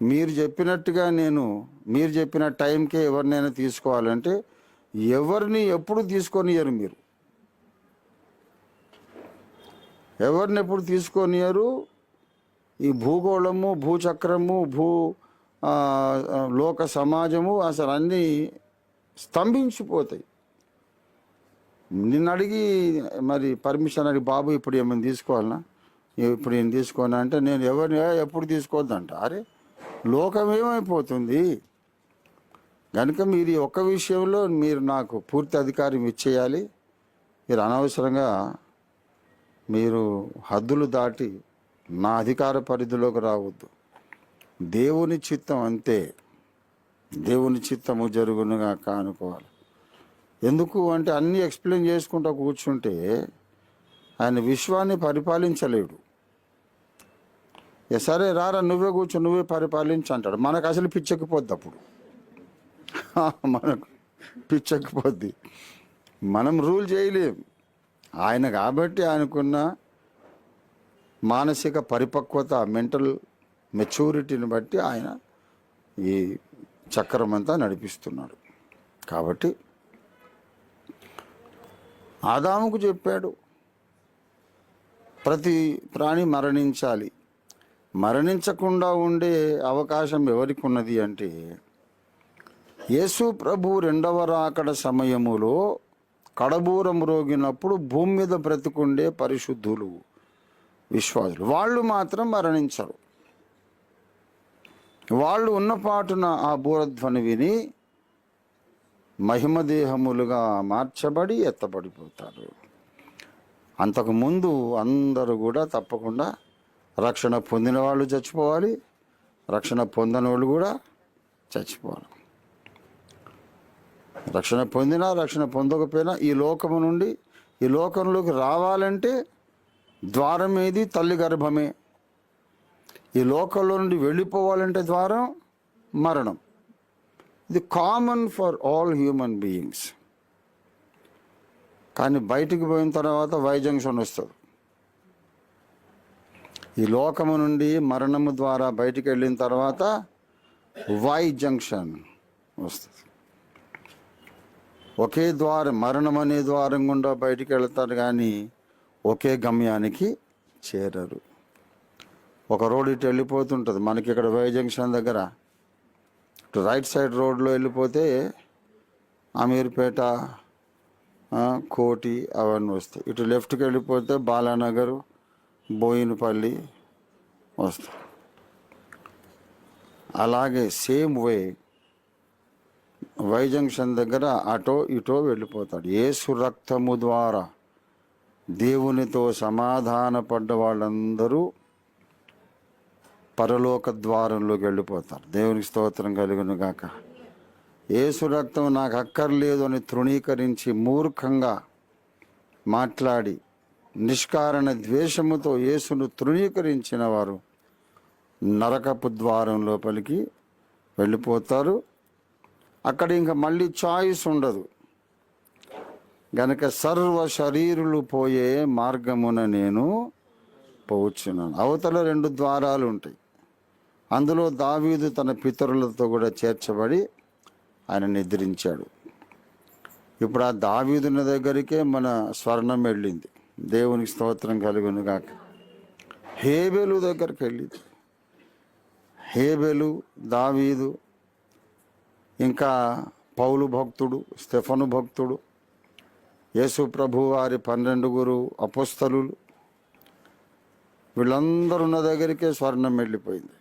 మీరు చెప్పినట్టుగా నేను మీరు చెప్పిన టైంకే ఎవరినైనా తీసుకోవాలంటే ఎవరిని ఎప్పుడు తీసుకొనియరు మీరు? ఎవరిని ఎప్పుడు తీసుకొనియరు ఈ భూగోళము భూచక్రము భూ లోక సమాజము అసలు అన్నీ స్తంభించిపోతాయి. నిన్ను అడిగి మరి పర్మిషన్ అడిగి బాబు ఇప్పుడు ఏమైనా తీసుకోవాలనా? ఇప్పుడు ఏం తీసుకోనా? అంటే నేను ఎవరిని ఎప్పుడు తీసుకోవద్దంట. అరే లోకం ఏమైపోతుంది కనుక మీరు ఒక్క విషయంలో మీరు నాకు పూర్తి అధికారం ఇచ్చేయాలి. మీరు అనవసరంగా మీరు హద్దులు దాటి నా అధికార పరిధిలోకి రావద్దు. దేవుని చిత్తం అంతే. దేవుని చిత్తము జరుగునుగా కానుకోవాలి. ఎందుకు అంటే అన్నీ ఎక్స్ప్లెయిన్ చేసుకుంటూ కూర్చుంటే ఆయన విశ్వాన్ని పరిపాలించలేడు. సరే రారా నువ్వే కూర్చో నువ్వే పరిపాలించు అంటాడు. మనకు అసలు పిచ్చెక్కిపోద్ది అప్పుడు. మనకు పిచ్చెక్కిపోద్ది. మనం రూల్ చేయలేం. ఆయన కాబట్టి ఆయనకున్న మానసిక పరిపక్వత మెంటల్ మెచ్యూరిటీని బట్టి ఆయన ఈ చక్రం అంతా నడిపిస్తున్నాడు. కాబట్టి ఆదాముకు చెప్పాడు ప్రతి ప్రాణి మరణించాలి. మరణించకుండా ఉండే అవకాశం ఎవరికి ఉన్నది అంటే యేసు ప్రభు రెండవ రాకడ సమయములో కడబూరం రోగినప్పుడు భూమి మీద బ్రతుకుండే పరిశుద్ధులు విశ్వాసులు. వాళ్ళు మాత్రం మరణించరు. వాళ్ళు ఉన్నపాటున ఆ బూరధ్వని విని మహిమదేహములుగా మార్చబడి ఎత్తబడిపోతారు. అంతకుముందు అందరూ కూడా తప్పకుండా రక్షణ పొందిన వాళ్ళు చచ్చిపోవాలి రక్షణ పొందని వాళ్ళు కూడా చచ్చిపోవాలి. రక్షణ పొందినా రక్షణ పొందకపోయినా ఈ లోకము నుండి ఈ లోకంలోకి రావాలంటే ద్వారం ఏది? తల్లి గర్భమే. ఈ లోకంలో నుండి వెళ్ళిపోవాలంటే ద్వారం మరణం. ఇది common for all human beings. కానీ బయటికి పోయిన తర్వాత వై జంక్షన్ వస్తుంది. ఈ లోకము నుండి మరణము ద్వారా బయటికి వెళ్ళిన తర్వాత వై జంక్షన్ వస్తుంది. ఒకే ద్వారం మరణం అనే ద్వారం గుండా బయటికి వెళ్తారు కానీ ఒకే గమ్యానికి చేరరు. ఒక రోడ్ ఇటు వెళ్ళిపోతుంటుంది. మనకి ఇక్కడ వై జంక్షన్ దగ్గర ఇటు రైట్ సైడ్ రోడ్లో వెళ్ళిపోతే అమీర్పేట కోటి అవన్నీ వస్తాయి. ఇటు లెఫ్ట్కి వెళ్ళిపోతే బాలానగర్ బోయినపల్లి వస్తాం. అలాగే సేమ్ వే వై జంక్షన్ దగ్గర అటో ఇటో వెళ్ళిపోతాడు. ఏసు రక్తము ద్వారా దేవునితో సమాధానపడ్డ వాళ్ళందరూ పరలోక ద్వారంలోకి వెళ్ళిపోతారు. దేవునికి స్తోత్రం కలుగును గాక. ఏసు రక్తం నాకు అక్కర్లేదు అని తృణీకరించి మూర్ఖంగా మాట్లాడి నిష్కారణ ద్వేషముతో యేసును తృణీకరించిన వారు నరకపు ద్వారం లోపలికి వెళ్ళిపోతారు. అక్కడ ఇంకా మళ్ళీ చాయిస్ ఉండదు. గనక సర్వ శరీరులు పోయే మార్గమున నేను పోవచ్చున్నాను అవతల రెండు ద్వారాలు ఉంటాయి. అందులో దావీదు తన పితరులతో కూడా చేర్చబడి ఆయన నిద్రించాడు. ఇప్పుడు ఆ దావీదున్న దగ్గరికే మన స్వర్ణం వెళ్ళింది. దేవునికి స్తోత్రం కలుగును గాక. హేబెలు దగ్గరికి వెళ్ళింది హేబెలు దావీదు ఇంకా పౌలు భక్తుడు స్టెఫను భక్తుడు యేసు ప్రభు వారి పన్నెండుగురు అపుస్తలు వీళ్ళందరున్న దగ్గరికే స్వర్ణం వెళ్ళిపోయింది.